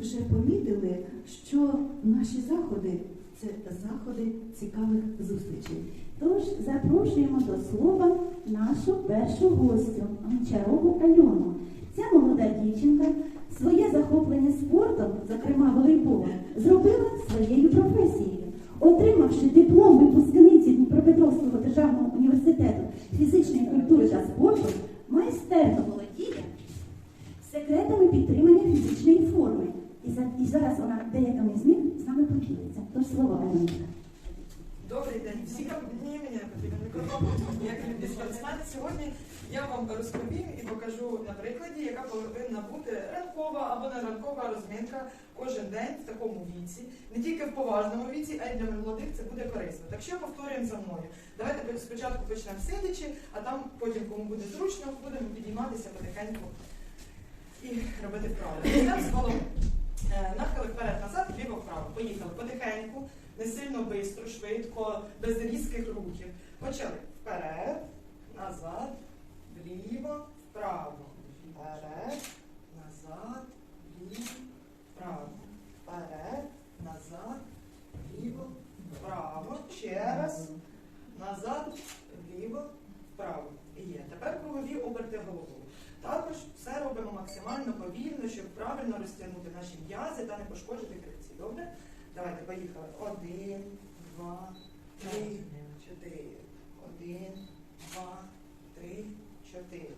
вже помітили, що наші заходи це заходи цікавих зустрічей. Тож запрошуємо до слова нашу першу гостю Гончарову Альону. Ця молода дівчинка своє захоплення спортом, зокрема волейболом, зробила своєю професією. Отримавши диплом випускниці Дніпропетровського державного університету фізичної культури та спорту, майстерно володіє секретами підтримання фізичної форми. І, за- і зараз вона деякими з них з нами поділиться. Тож слово Альонка. Добрий день всім. Ні, мені потрібен мікрофон. Як любі спортсмен. Сьогодні я вам розповім і покажу на прикладі, яка повинна бути ранкова або не ранкова розминка кожен день в такому віці. Не тільки в поважному віці, а й для молодих це буде корисно. Так що повторюємо за мною. Давайте спочатку почнемо сидячи, а там потім, кому буде зручно, будемо підійматися потихеньку і робити вправи. Е, Нахили вперед-назад, вліво-вправо. Поїхали потихеньку, не сильно швидко, швидко, без різких рухів. Почали. Вперед, назад, вліво, вправо. Вперед, назад, вліво, вправо. Вперед, назад, вліво, вправо. Ще раз. Назад, вліво, вправо. І є. Тепер кругові оберти головою. Також все робимо максимально повільно, щоб правильно розтягнути наші м'язи та не пошкодити хребці. Добре? Давайте поїхали. Один, два, три, чотири. Один, два, три, чотири.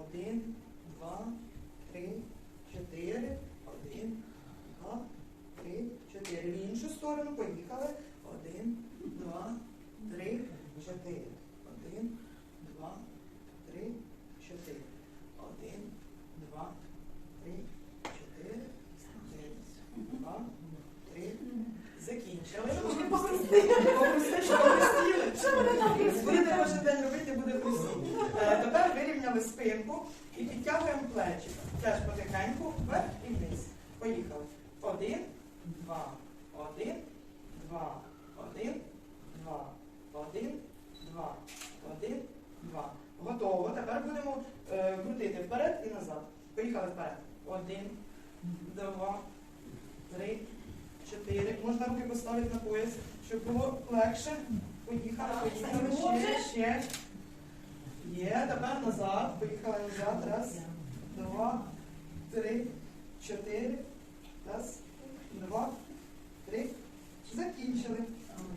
Один, два, три, чотири. Один, два, три, чотири. В іншу сторону поїхали. Один, два, три, чотири. Один, два, три, чотири. Один, два, три, чотири, один, два, три. Закінчили. Попросили, що ви Будете кожен день робити, буде постійно. Е, Тепер вирівняли спинку і підтягуємо плечі. Теж потихеньку, вверх і вниз. Поїхали. Один, два, один, два, один, два, один, два, один, два. Готово. Тепер будемо е, крутити вперед і назад. Поїхали вперед. Один, два, три, чотири. Можна руки поставити на пояс, щоб було легше. Поїхали, поїхали. Ще. Є, тепер назад. Поїхали назад. Раз, два, три, чотири. Раз, два, три. Закінчили.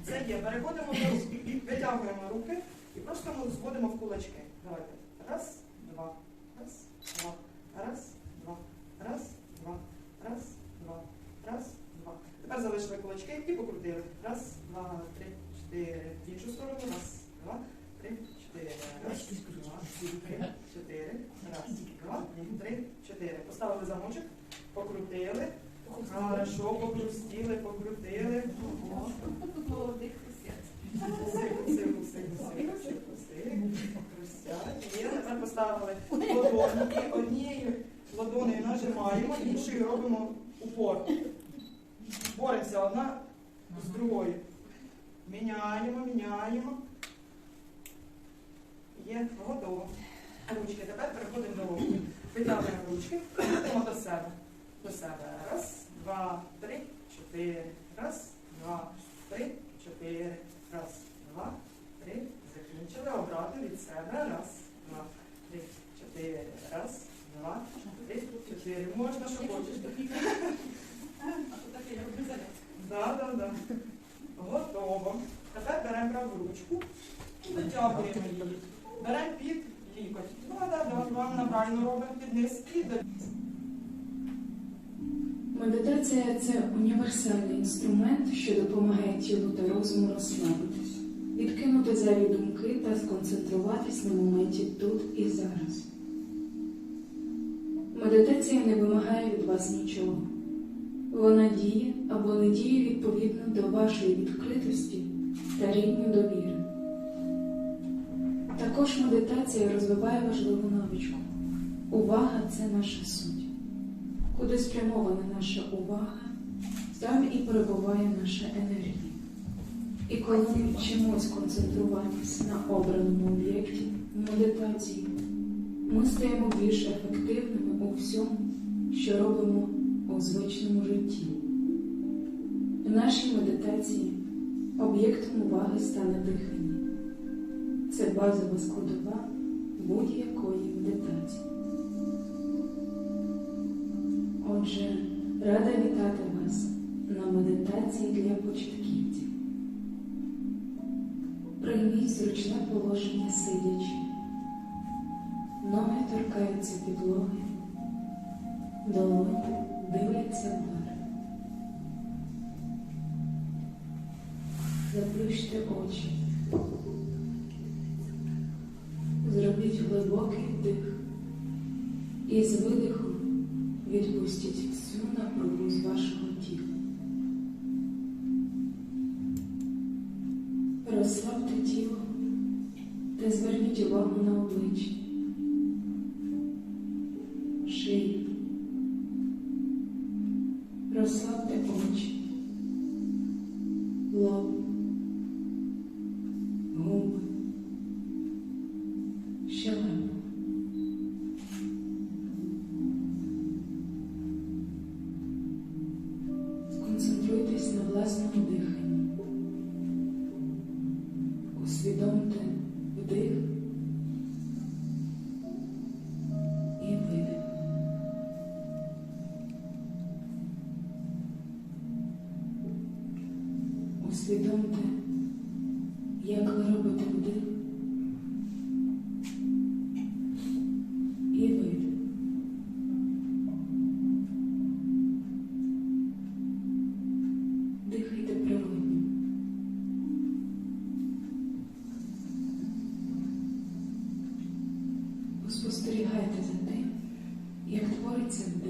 Це є. Переходимо до витягуємо руки і просто ми зводимо в кулачки. Давайте. Раз, два, раз, два, раз, два, раз, два, раз, два, раз, два. Тепер залишили кулачки і покрутили. Раз, два, три, чотири. В іншу сторону. Раз, два, три, чотири. Раз, два, три, чотири. Раз, два, три, чотири. Поставили замочок, покрутили. Хорошо, покрустили, покрутили. Хрустять. Є, тепер поставили ладоні. Однією ладонею нажимаємо, іншою робимо упор. Боремося одна з другою. Міняємо, міняємо. Є, готово. Ручки. Тепер переходимо до рук. Витягуємо ручки, крутимо до себе. До себе. Раз, два, три, чотири. Раз, два, три, чотири. Раз, два, три. Закінчили. Обратно від себе. Раз, два, три, чотири. Раз, два, три, чотири. Можна, що хочеш. Да, да, да. Готово. Тепер беремо праву ручку і витягуємо її. Беремо під лікоть. Да, да, да. Вам правильно робимо під низ і до Медитація це універсальний інструмент, що допомагає тілу та розуму розслабитись, відкинути зайві думки та сконцентруватись на моменті тут і зараз. Медитація не вимагає від вас нічого. Вона діє або не діє відповідно до вашої відкритості та рівню довіри. Також медитація розвиває важливу навичку. Увага це наша суть. Куди спрямована наша увага, там і перебуває наша енергія. І коли ми вчимось концентруватися на обраному об'єкті медитації, ми стаємо більш ефективними у всьому, що робимо у звичному житті. В нашій медитації об'єктом уваги стане дихання. Це базова складова будь-якої медитації. Отже, рада вітати вас на медитації для початківців. Прийміть зручне положення сидячи. Ноги торкаються підлоги, долоні дивляться вгору. Заплющте очі. Зробіть глибокий вдих і з видихом відпустіть всю напругу з вашого тіла. Розслабте тіло та зверніть увагу на обличчя, як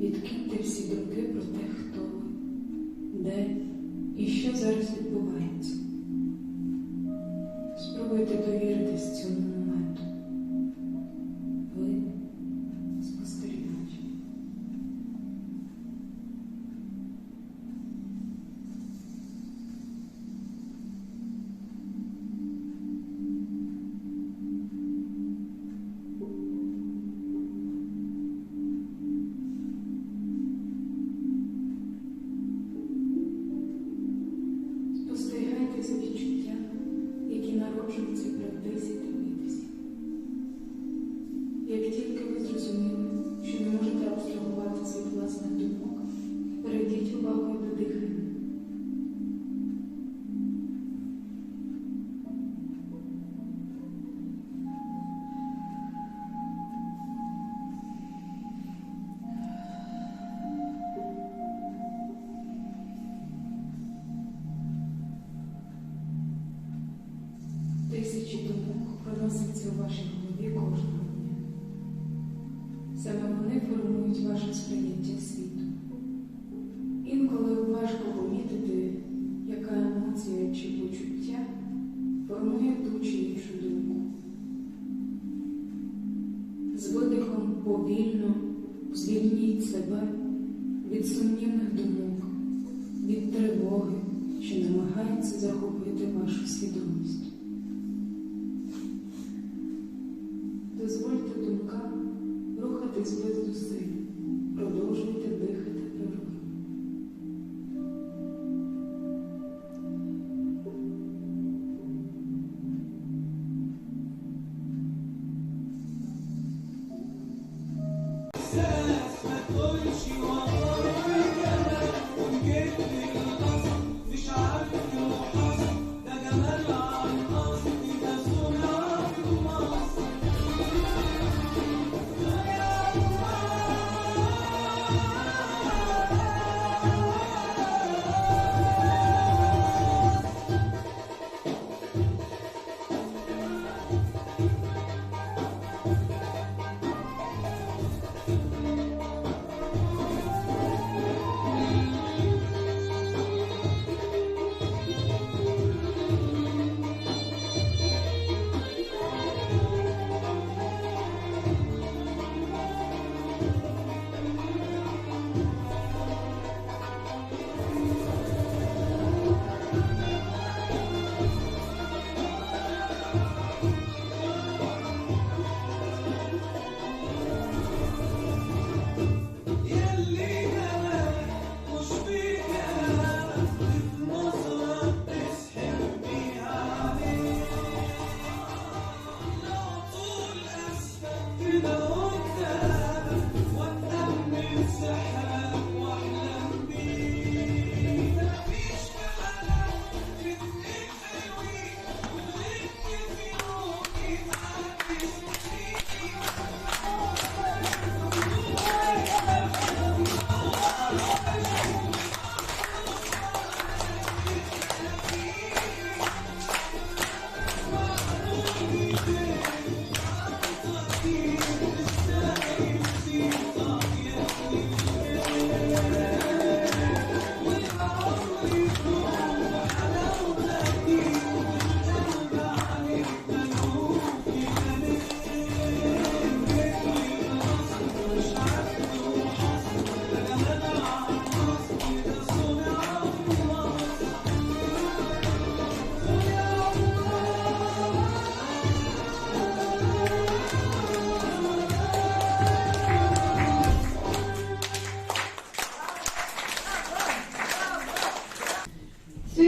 Відкиньте всі думки про те, хто ви, де і що зараз відбувається. У вашій рухатись без зусиль. Продовжуйте дихати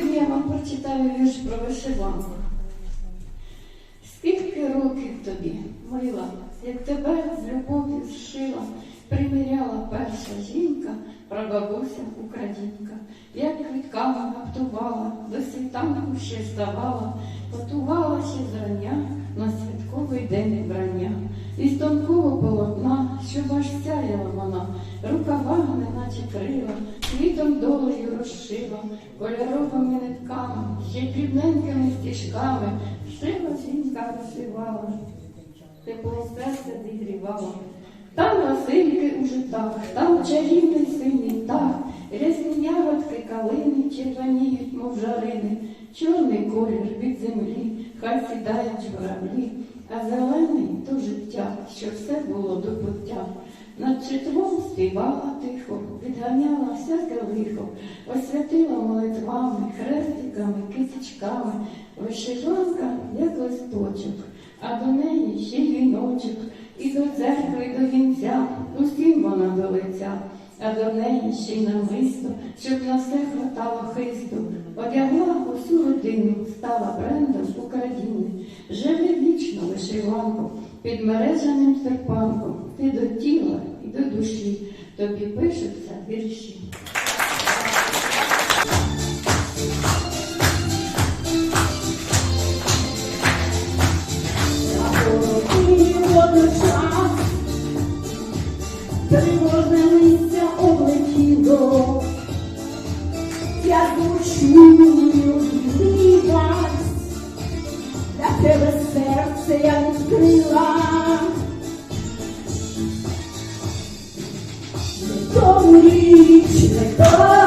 Сьогодні я вам прочитаю вірш про вишиванку. Скільки років тобі, мила, як тебе з любов'ю зшила, приміряла перша жінка прабабуся українка, як квітками гаптувала, до світанку ще ставала, готувала ще зрання на святковий день вбрання. Із тонкого полотна, що аж сяяла вона, рукава, неначе крила, квітом долею розшила, кольоровими нитками, ще дрібненькими стіжками, шила жінка розшивала, тепло серце зігрівала. Там Васильки у житах, там чарівний синій дах, рясні ягодки калини червоніють, мов жарини, чорний колір від землі, хай сідають журавлі, а зелений то життя, що все було до пуття. Над читлом співала тихо, відганяла всяке лихо, освятила молитвами, хрестиками, кисічками, вишиванка, як листочок, а до неї ще й віночок, і до церкви, до вінця, усім вона до лиця, а до неї ще й намисто, щоб на все хватало хисту, одягла усю родину, стала брендом України, живе вічно вишиванку, під мережаним серпанком, ти до тіла і до душі, тобі пишуться вірші. Тому річ, не тому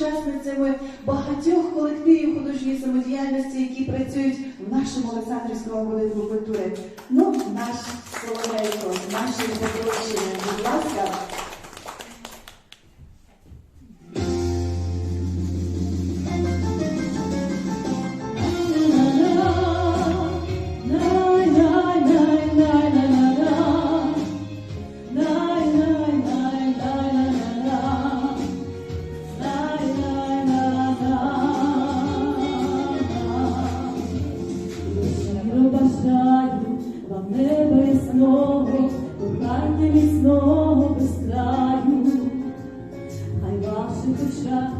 учасницями багатьох колективів художньої самодіяльності, які працюють в нашому Олександрівському будинку культури. Ну, наш Соловейко, наші запрошення, ясного, кохання міцного без краю. Хай ваша ваших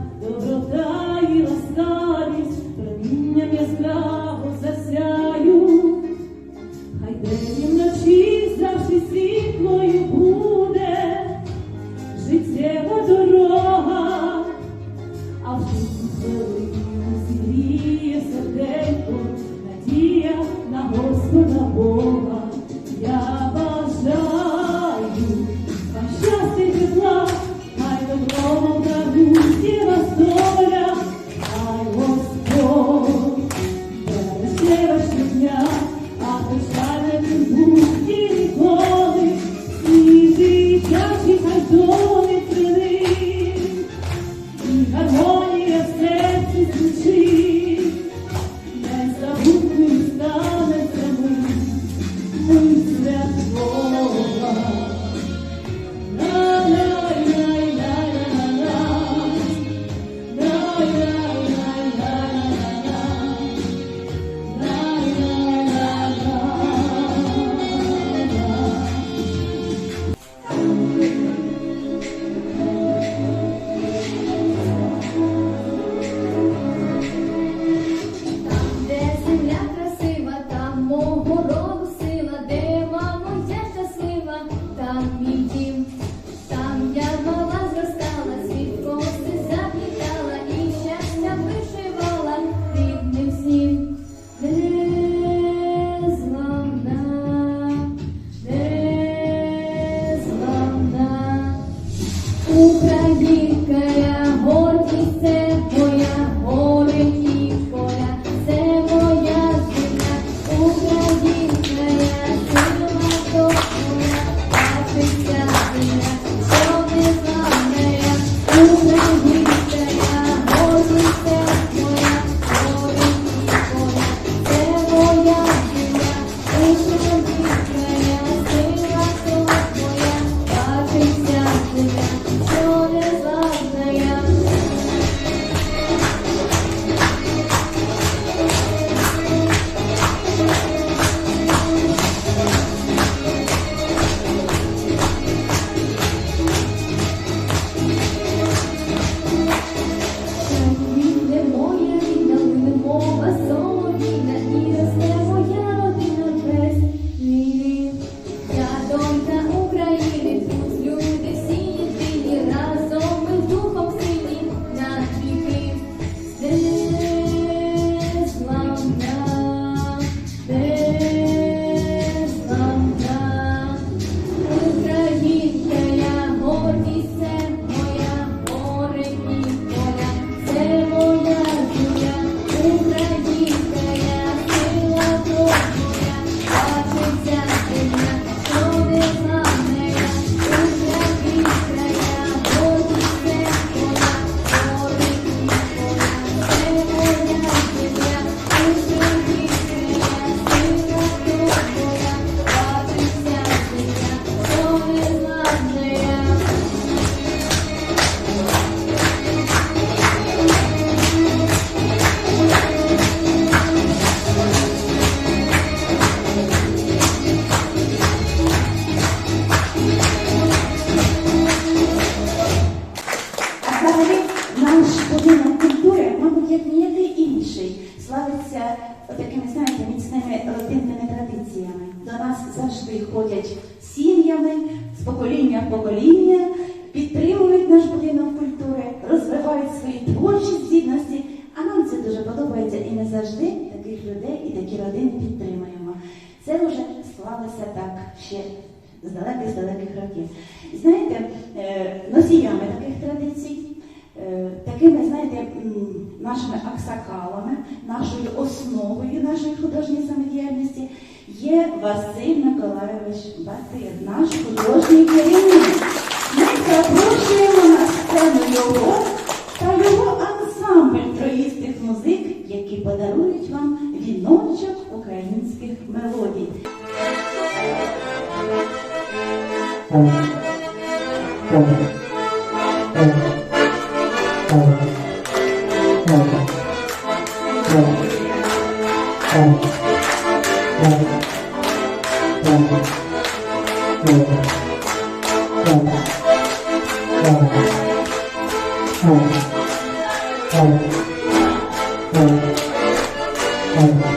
країн. Знаєте, е, носіями таких традицій, е, такими, знаєте, нашими аксакалами, нашою основою нашої художньої самодіяльності є Василь Миколаєвич Батир, наш художній керівник. Ми запрошуємо на сцену його. Boom. Boom.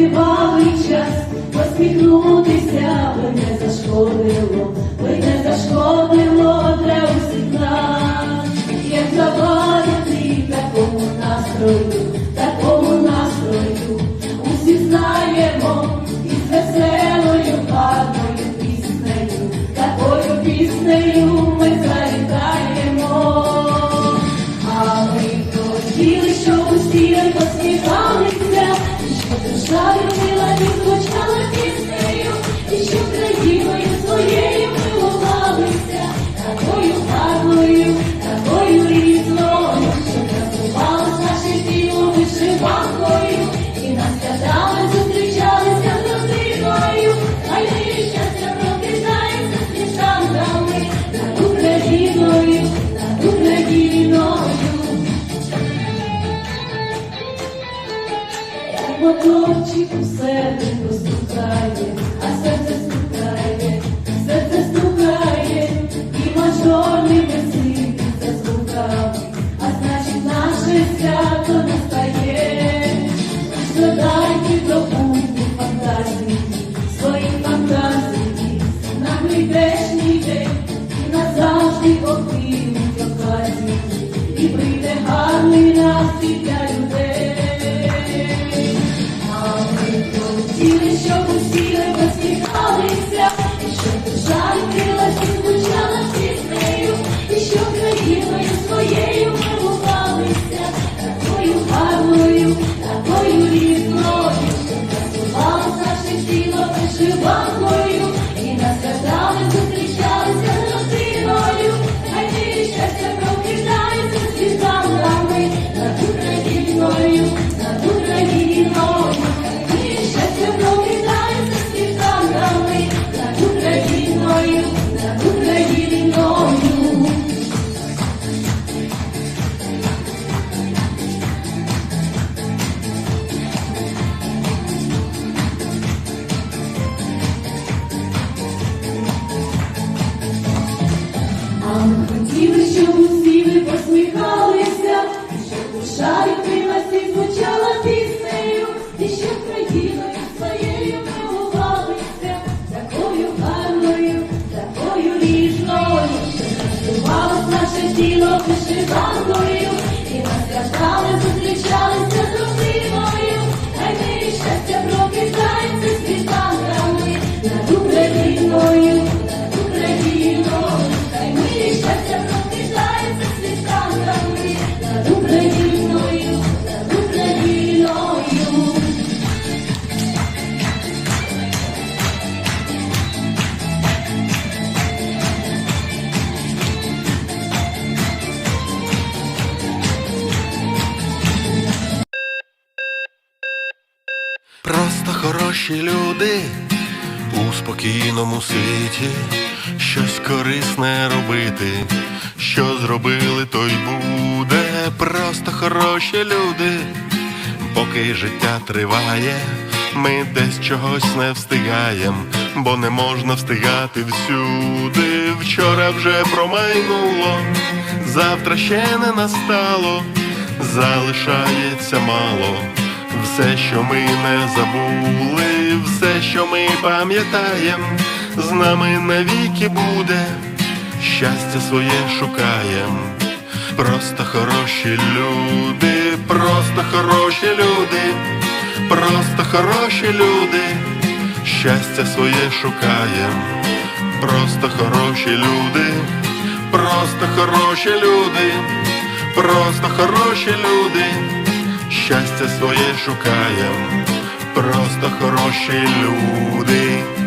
Тривалий час посміхнувся. садочок все не постукає. наше тіло вишиванкою, і нас страждали, зустрічалися з усіма. Хороші люди у спокійному світі, щось корисне робити, що зробили, то й буде. Просто хороші люди, поки життя триває, ми десь чогось не встигаєм, бо не можна встигати всюди. Вчора вже промайнуло, завтра ще не настало, залишається мало. Все, що ми не забули, все, що ми пам'ятаєм, з нами навіки буде, щастя своє шукаєм. Просто хороші люди, просто хороші люди, просто хороші люди, щастя своє шукаєм. Просто хороші люди, просто хороші люди, просто хороші люди щастя своє шукаєм, просто хороші люди.